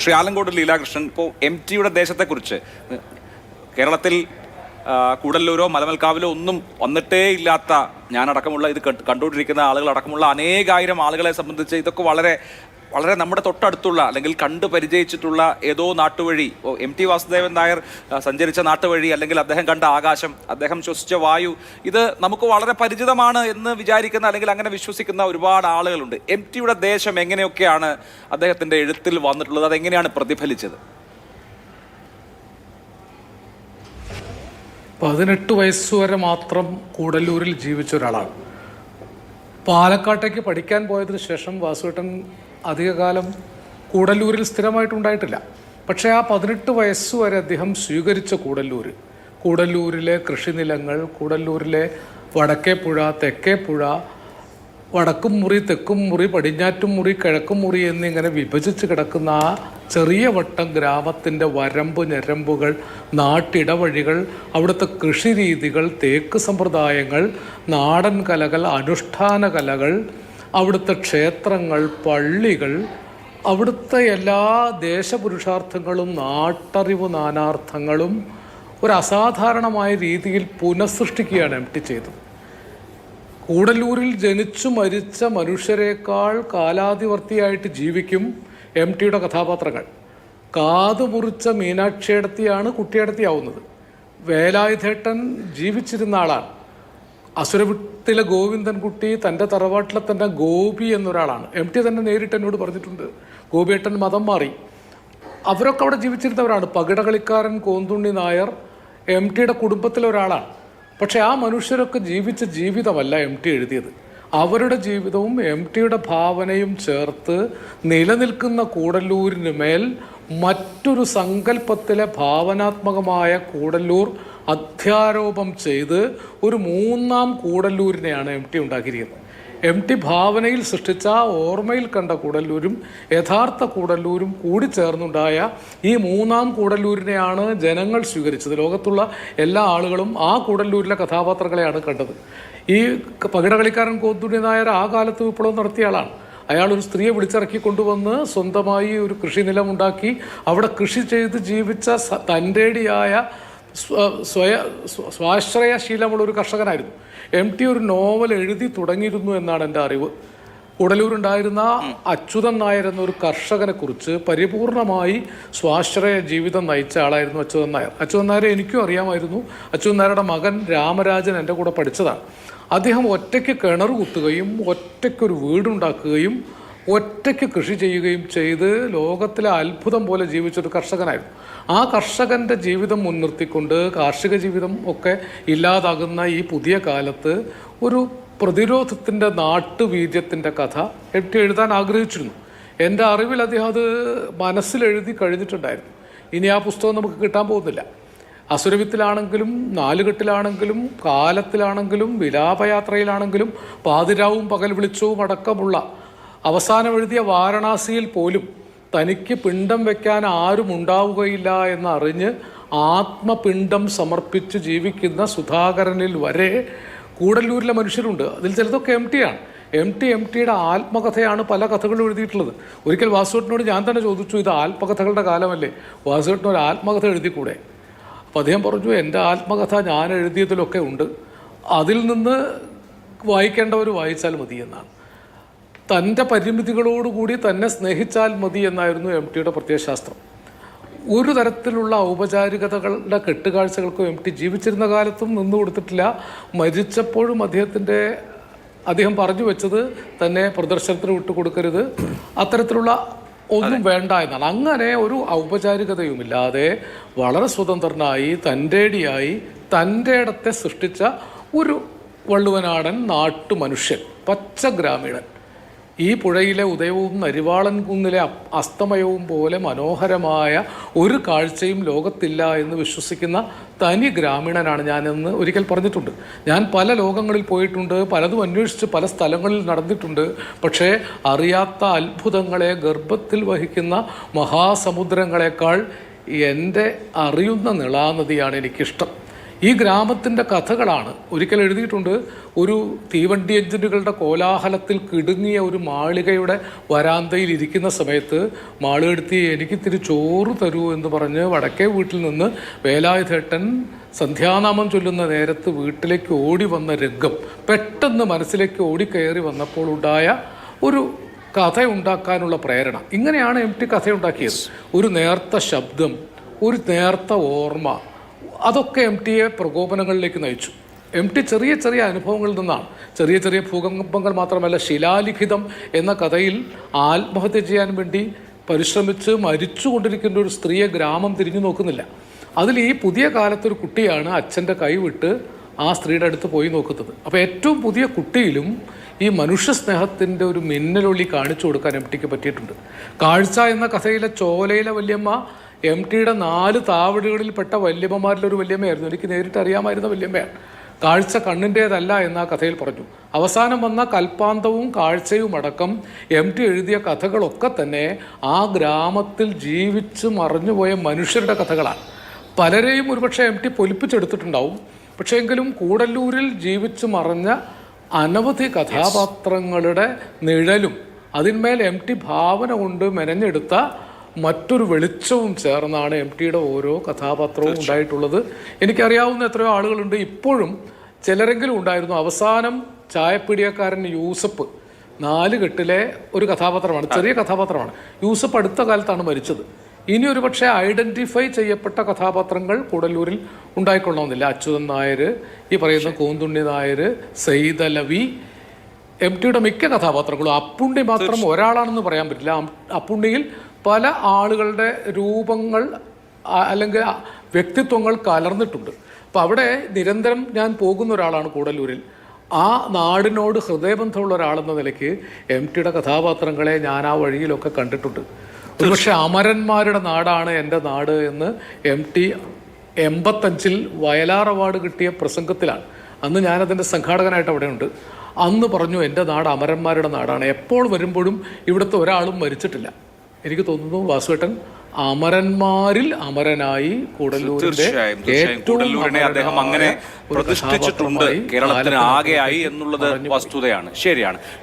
ശ്രീ ആലങ്കോട് ലീലാകൃഷ്ണൻ ഇപ്പോൾ എം ടിയുടെ ദേശത്തെക്കുറിച്ച് കേരളത്തിൽ കൂടല്ലൂരോ മലമൽക്കാവിലോ ഒന്നും വന്നിട്ടേ ഇല്ലാത്ത ഞാനടക്കമുള്ള ഇത് കണ്ടുകൊണ്ടിരിക്കുന്ന ആളുകൾ അടക്കമുള്ള അനേകായിരം ആളുകളെ സംബന്ധിച്ച് ഇതൊക്കെ വളരെ വളരെ നമ്മുടെ തൊട്ടടുത്തുള്ള അല്ലെങ്കിൽ കണ്ടു പരിചയിച്ചിട്ടുള്ള ഏതോ നാട്ടുവഴി എം ടി വാസുദേവൻ നായർ സഞ്ചരിച്ച നാട്ടുവഴി അല്ലെങ്കിൽ അദ്ദേഹം കണ്ട ആകാശം അദ്ദേഹം ശ്വസിച്ച വായു ഇത് നമുക്ക് വളരെ പരിചിതമാണ് എന്ന് വിചാരിക്കുന്ന അല്ലെങ്കിൽ അങ്ങനെ വിശ്വസിക്കുന്ന ഒരുപാട് ആളുകളുണ്ട്. എം ടിയുടെ ദേശം എങ്ങനെയൊക്കെയാണ് അദ്ദേഹത്തിന്റെ എഴുത്തിൽ വന്നിട്ടുള്ളത്? അതെങ്ങനെയാണ് പ്രതിഫലിച്ചത്? പതിനെട്ട് വയസ്സുവരെ മാത്രം കൂടല്ലൂരിൽ ജീവിച്ച ഒരാളാണ്. പാലക്കാട്ടേക്ക് പഠിക്കാൻ പോയതിനു ശേഷം വാസുവേട്ടൻ അധികകാലം കൂടല്ലൂരിൽ സ്ഥിരമായിട്ടുണ്ടായിട്ടില്ല. പക്ഷേ ആ പതിനെട്ട് വയസ്സുവരെ അദ്ദേഹം സ്വീകരിച്ച കൂടല്ലൂർ കൂടല്ലൂരിലെ കൃഷിനിലങ്ങൾ കൂടല്ലൂരിലെ വടക്കേപ്പുഴ തെക്കേപ്പുഴ വടക്കും മുറി തെക്കും മുറി പടിഞ്ഞാറ്റും മുറി കിഴക്കും മുറി എന്നിങ്ങനെ വിഭജിച്ച് കിടക്കുന്ന ആ ചെറിയ വട്ടം ഗ്രാമത്തിന്റെ വരമ്പ് ഞരമ്പുകൾ നാട്ടിടവഴികൾ അവിടുത്തെ കൃഷിരീതികൾ തേക്ക് സമ്പ്രദായങ്ങൾ നാടൻ കലകൾ അനുഷ്ഠാന കലകൾ അവിടുത്തെ ക്ഷേത്രങ്ങൾ പള്ളികൾ അവിടുത്തെ എല്ലാ ദേശപുരുഷാർത്ഥങ്ങളും നാട്ടറിവ് നാനാർത്ഥങ്ങളും ഒരു അസാധാരണമായ രീതിയിൽ പുനഃസൃഷ്ടിക്കുകയാണ് എം ടി ചെയ്തത്. കൂടല്ലൂരിൽ ജനിച്ചു മരിച്ച മനുഷ്യരെക്കാൾ കാലാതിവർത്തിയായിട്ട് ജീവിക്കും എം ടിയുടെ കഥാപാത്രങ്ങൾ. കാതു മുറിച്ച മീനാക്ഷിയടത്തിയാണ് കുട്ടിയടത്തിയാവുന്നത്. വേലായുധേട്ടൻ ജീവിച്ചിരുന്ന ആളാണ്. അസുരവിട്ടിലെ ഗോവിന്ദൻകുട്ടി തന്റെ തറവാട്ടിലെ തന്നെ ഗോപി എന്നൊരാളാണ്. എം ടി തന്നെ നേരിട്ട് എന്നോട് പറഞ്ഞിട്ടുണ്ട്. ഗോപിയേട്ടൻ മതം മാറി. അവരൊക്കെ അവിടെ ജീവിച്ചിരുന്നവരാണ്. പകിടകളിക്കാരൻ കോന്തുണ്ണി നായർ എം ടിയുടെ കുടുംബത്തിലെ ഒരാളാണ്. പക്ഷേ ആ മനുഷ്യരൊക്കെ ജീവിച്ച ജീവിതമല്ല എം ടി എഴുതിയത്. അവരുടെ ജീവിതവും എം ടിയുടെ ഭാവനയും ചേർത്ത് നിലനിൽക്കുന്ന കൂടല്ലൂരിന് മേൽ മറ്റൊരു സങ്കല്പത്തിലെ ഭാവനാത്മകമായ കൂടല്ലൂർ അധ്യാരോപം ചെയ്ത് ഒരു മൂന്നാം കൂടല്ലൂരിനെയാണ് എം ടി ഉണ്ടാക്കിയിരിക്കുന്നത്. എം ടി ഭാവനയിൽ സൃഷ്ടിച്ച ഓർമ്മയിൽ കണ്ട കൂടല്ലൂരും യഥാർത്ഥ കൂടല്ലൂരും കൂടി ചേർന്നുണ്ടായ ഈ മൂന്നാം കൂടല്ലൂരിനെയാണ് ജനങ്ങൾ സ്വീകരിച്ചത്. ലോകത്തുള്ള എല്ലാ ആളുകളും ആ കൂടല്ലൂരിലെ കഥാപാത്രങ്ങളെയാണ് കണ്ടത്. ഈ പകിടകളിക്കാരൻ കോത്തുണ്ണി നായർ ആ കാലത്ത് വിപ്ലവം നടത്തിയ ആളാണ്. അയാൾ ഒരു സ്ത്രീയെ വിളിച്ചിറക്കി കൊണ്ടുവന്ന് സ്വന്തമായി ഒരു കൃഷി നിലമുണ്ടാക്കി അവിടെ കൃഷി ചെയ്ത് ജീവിച്ച തന്റെടിയായ സ്വയ സ്വ- സ്വാശ്രയശീലമുള്ള ഒരു കർഷകനായിരുന്നു. എം ടി ഒരു നോവൽ എഴുതി തുടങ്ങിയിരുന്നു എന്നാണ് എന്റെ അറിവ്. ഉടലൂരുണ്ടായിരുന്ന അച്യുതൻ നായർ എന്നൊരു കർഷകനെ കുറിച്ച് പരിപൂർണമായി സ്വാശ്രയ ജീവിതം നയിച്ച ആളായിരുന്നു അച്യുതൻ നായർ. അച്യുതൻ നായരെ എനിക്കും അറിയാമായിരുന്നു. അച്യുതൻ നായരുടെ മകൻ രാമരാജൻ എന്റെ കൂടെ പഠിച്ചതാണ്. അദ്ദേഹം ഒറ്റയ്ക്ക് കിണർ കുത്തുകയും ഒറ്റയ്ക്കൊരു വീടുണ്ടാക്കുകയും ഒറ്റയ്ക്ക് കൃഷി ചെയ്യുകയും ചെയ്ത് ലോകത്തിലെ അത്ഭുതം പോലെ ജീവിച്ചൊരു കർഷകനായിരുന്നു. ആ കർഷകന്റെ ജീവിതം മുൻനിർത്തിക്കൊണ്ട് കാർഷിക ജീവിതം ഒക്കെ ഇല്ലാതാകുന്ന ഈ പുതിയ കാലത്ത് ഒരു പ്രതിരോധത്തിന്റെ നാട്ടുവീര്യത്തിന്റെ കഥ എട്ടി എഴുതാൻ ആഗ്രഹിച്ചിരുന്നു. എന്റെ അറിവിൽ അദ്ദേഹം അത് മനസ്സിലെഴുതി കഴിഞ്ഞിട്ടുണ്ടായിരുന്നു. ഇനി ആ പുസ്തകം നമുക്ക് കിട്ടാൻ പോകുന്നില്ല. അസുരവിത്തിലാണെങ്കിലും നാലുകെട്ടിലാണെങ്കിലും കാലത്തിലാണെങ്കിലും വിലാപയാത്രയിലാണെങ്കിലും പാതിരാവും പകൽ വിളിച്ചവും അടക്കമുള്ള അവസാനം എഴുതിയ വാരണാസിയിൽ പോലും തനിക്ക് പിണ്ടം വെക്കാൻ ആരും ഉണ്ടാവുകയില്ല എന്നറിഞ്ഞ് ആത്മപിണ്ഡം സമർപ്പിച്ച് ജീവിക്കുന്ന സുധാകരനിൽ വരെ കൂടല്ലൂരിലെ മനുഷ്യരുണ്ട്. അതിൽ ചിലതൊക്കെ എം ടിയാണ് എം ടി എം ടിയുടെ ആത്മകഥയാണ് പല കഥകളും എഴുതിയിട്ടുള്ളത്. ഒരിക്കൽ വാസുവേട്ടനോട് ഞാൻ തന്നെ ചോദിച്ചു ഇത് ആത്മകഥകളുടെ കാലമല്ലേ? വാസുവേട്ടൻ ഒരു ആത്മകഥ എഴുതിക്കൂടെ? അപ്പോൾ അദ്ദേഹം പറഞ്ഞു എന്റെ ആത്മകഥ ഞാൻ എഴുതിയതിലൊക്കെ ഉണ്ട്. അതിൽ നിന്ന് വായിക്കേണ്ടവർ വായിച്ചാൽ മതി എന്നാണ് തന്റെ പരിമിതികളോടുകൂടി തന്നെ സ്നേഹിച്ചാൽ മതി എന്നായിരുന്നു എം ടിയുടെ പ്രത്യയശാസ്ത്രം ഒരു തരത്തിലുള്ള ഔപചാരികതകളുടെ കെട്ടുകാഴ്ചകൾക്കും എം ടി ജീവിച്ചിരുന്ന കാലത്തും നിന്നു കൊടുത്തിട്ടില്ല. മരിച്ചപ്പോഴും അദ്ദേഹത്തിന്റെ അദ്ദേഹം പറഞ്ഞു വെച്ചത് തന്നെ പ്രദർശനത്തിന് വിട്ടുകൊടുക്കരുത്. അത്തരത്തിലുള്ള ഒന്നും വേണ്ട എന്നാണ്. അങ്ങനെ ഒരു ഔപചാരികതയുമില്ലാതെ വളരെ സ്വതന്ത്രനായി തന്റെടിയായി തന്റെ ഇടത്തെ സൃഷ്ടിച്ച ഒരു വള്ളുവനാടൻ നാട്ടു മനുഷ്യൻ പച്ച ഗ്രാമീണൻ ഈ പുഴയിലെ ഉദയവും നരിവാളൻ കുന്നിലെ അസ്തമയവും പോലെ മനോഹരമായ ഒരു കാഴ്ചയും ലോകത്തില്ല എന്ന് വിശ്വസിക്കുന്ന തനി ഗ്രാമീണനാണ് ഞാനെന്ന് ഒരിക്കൽ പറഞ്ഞിട്ടുണ്ട്. ഞാൻ പല ലോകങ്ങളിൽ പോയിട്ടുണ്ട് പലതും അന്വേഷിച്ച് പല സ്ഥലങ്ങളിൽ നടന്നിട്ടുണ്ട്. പക്ഷേ അറിയാത്ത അത്ഭുതങ്ങളെ ഗർഭത്തിൽ വഹിക്കുന്ന മഹാസമുദ്രങ്ങളെക്കാൾ എന്റെ അറിയുന്ന നിളാനദിയാണ് എനിക്കിഷ്ടം. ഈ ഗ്രാമത്തിന്റെ കഥകളാണ്. ഒരിക്കൽ എഴുതിയിട്ടുണ്ട് ഒരു തീവണ്ടി എഞ്ചിനുകളുടെ കോലാഹലത്തിൽ കിടുങ്ങിയ ഒരു മാളികയുടെ വരാന്തയിൽ ഇരിക്കുന്ന സമയത്ത് മാളുകെടുത്തി എനിക്ക് ഇത്തിരി ചോറ് തരൂ എന്ന് പറഞ്ഞ് വടക്കേ വീട്ടിൽ നിന്ന് വേലായുധേട്ടൻ സന്ധ്യാനാമം ചൊല്ലുന്ന നേരത്ത് വീട്ടിലേക്ക് ഓടി വന്ന രംഗം പെട്ടെന്ന് മനസ്സിലേക്ക് ഓടിക്കയറി വന്നപ്പോൾ ഉണ്ടായ ഒരു കഥ ഉണ്ടാക്കാനുള്ള പ്രേരണ. ഇങ്ങനെയാണ് എം ടി കഥയുണ്ടാക്കിയത്. ഒരു നേർത്ത ശബ്ദം ഒരു നേർത്ത ഓർമ്മ അതൊക്കെ എം ടിയെ പ്രകോപനങ്ങളിലേക്ക് നയിച്ചു. എം ടി ചെറിയ ചെറിയ അനുഭവങ്ങളിൽ നിന്നാണ്. ചെറിയ ചെറിയ ഭൂകമ്പങ്ങൾ മാത്രമല്ല ശിലാലിഖിതം എന്ന കഥയിൽ ആത്മഹത്യ ചെയ്യാൻ വേണ്ടി പരിശ്രമിച്ച് മരിച്ചുകൊണ്ടിരിക്കുന്ന ഒരു സ്ത്രീയെ ഗ്രാമം തിരിഞ്ഞു നോക്കുന്നില്ല. അതിൽ ഈ പുതിയ കാലത്തൊരു കുട്ടിയാണ് അച്ഛന്റെ കൈവിട്ട് ആ സ്ത്രീയുടെ അടുത്ത് പോയി നോക്കുന്നത്. അപ്പോൾ ഏറ്റവും പുതിയ കുട്ടിയിലും ഈ മനുഷ്യ സ്നേഹത്തിന്റെ ഒരു മിന്നലൊളി കാണിച്ചു കൊടുക്കാൻ എം ടിക്ക് പറ്റിയിട്ടുണ്ട്. കാഴ്ച എന്ന കഥയിലെ ചോലയിലെ വല്യമ്മ എം ടിയുടെ നാല് താവടികളിൽപ്പെട്ട വല്യമ്മമാരിലൊരു വല്യമ്മയായിരുന്നു. എനിക്ക് നേരിട്ട് അറിയാമായിരുന്ന വല്യമ്മയാണ്. കാഴ്ച കണ്ണിന്റേതല്ല എന്ന കഥയിൽ പറഞ്ഞു. അവസാനം വന്ന കൽപ്പാന്തവും കാഴ്ചയും അടക്കം എം ടി എഴുതിയ കഥകളൊക്കെ തന്നെ ആ ഗ്രാമത്തിൽ ജീവിച്ച് മറഞ്ഞുപോയ മനുഷ്യരുടെ കഥകളാണ്. പലരെയും ഒരുപക്ഷെ എം ടി പൊലിപ്പിച്ചെടുത്തിട്ടുണ്ടാവും. പക്ഷേ എങ്കിലും കൂടല്ലൂരിൽ ജീവിച്ച് മറഞ്ഞ അനവധി കഥാപാത്രങ്ങളുടെ നിഴലും അതിന്മേൽ എം ടി ഭാവന കൊണ്ട് മെനഞ്ഞെടുത്ത മറ്റൊരു വെളിച്ചവും ചേർന്നാണ് എം ടിയുടെ ഓരോ കഥാപാത്രവും ഉണ്ടായിട്ടുള്ളത്. എനിക്കറിയാവുന്ന എത്രയോ ആളുകളുണ്ട്. ഇപ്പോഴും ചിലരെങ്കിലും ഉണ്ടായിരുന്നു. അവസാനം ചായപ്പീടിയക്കാരൻ യൂസഫ് നാല് കെട്ടിലെ ഒരു കഥാപാത്രമാണ് ചെറിയ കഥാപാത്രമാണ്. യൂസഫ് അടുത്ത കാലത്താണ് മരിച്ചത്. ഇനി ഒരു പക്ഷേ ഐഡന്റിഫൈ ചെയ്യപ്പെട്ട കഥാപാത്രങ്ങൾ കൂടല്ലൂരിൽ ഉണ്ടായിക്കൊള്ളണമെന്നില്ല. അച്യുതൻ നായർ ഈ പറയുന്ന കോന്തുണ്ണി നായർ സെയ്തലവി എം ടിയുടെ മിക്ക കഥാപാത്രങ്ങളും അപ്പുണ്ണി മാത്രം ഒരാളാണെന്ന് പറയാൻ പറ്റില്ല. അപ്പുണ്ണിയിൽ പല ആളുകളുടെ രൂപങ്ങൾ അല്ലെങ്കിൽ വ്യക്തിത്വങ്ങൾ കലർന്നിട്ടുണ്ട്. അപ്പോൾ അവിടെ നിരന്തരം ഞാൻ പോകുന്ന ഒരാളാണ് കൂടല്ലൂരിൽ ആ നാടിനോട് ഹൃദയബന്ധമുള്ള ഒരാളെന്ന നിലയ്ക്ക് എം ടിയുടെ കഥാപാത്രങ്ങളെ ഞാൻ ആ വഴിയിലൊക്കെ കണ്ടിട്ടുണ്ട്. ഒരുപക്ഷെ അമരന്മാരുടെ നാടാണ് എന്റെ നാട് എന്ന് എം ടി എൺപത്തഞ്ചിൽ വയലാർ അവാർഡ് കിട്ടിയ പ്രസംഗത്തിലാണ്. അന്ന് ഞാനതിന്റെ സംഘാടകനായിട്ട് അവിടെയുണ്ട് അന്ന് പറഞ്ഞു എന്റെ നാട് അമരന്മാരുടെ നാടാണ്. എപ്പോൾ വരുമ്പോഴും ഇവിടുത്തെ ഒരാളും മരിച്ചിട്ടില്ല. എനിക്ക് തോന്നുന്നു വാസുവേട്ടൻ അമരന്മാരിൽ അമരനായി കൂടല്ലൂരിന്റെ കൂടല്ലൂരിനെ അദ്ദേഹം അങ്ങനെ പ്രതിഷ്ഠിച്ചിട്ടുണ്ട്. കേരളത്തിന് ആകെയായി എന്നുള്ളത് വസ്തുതയാണ്. ശരിയാണ്.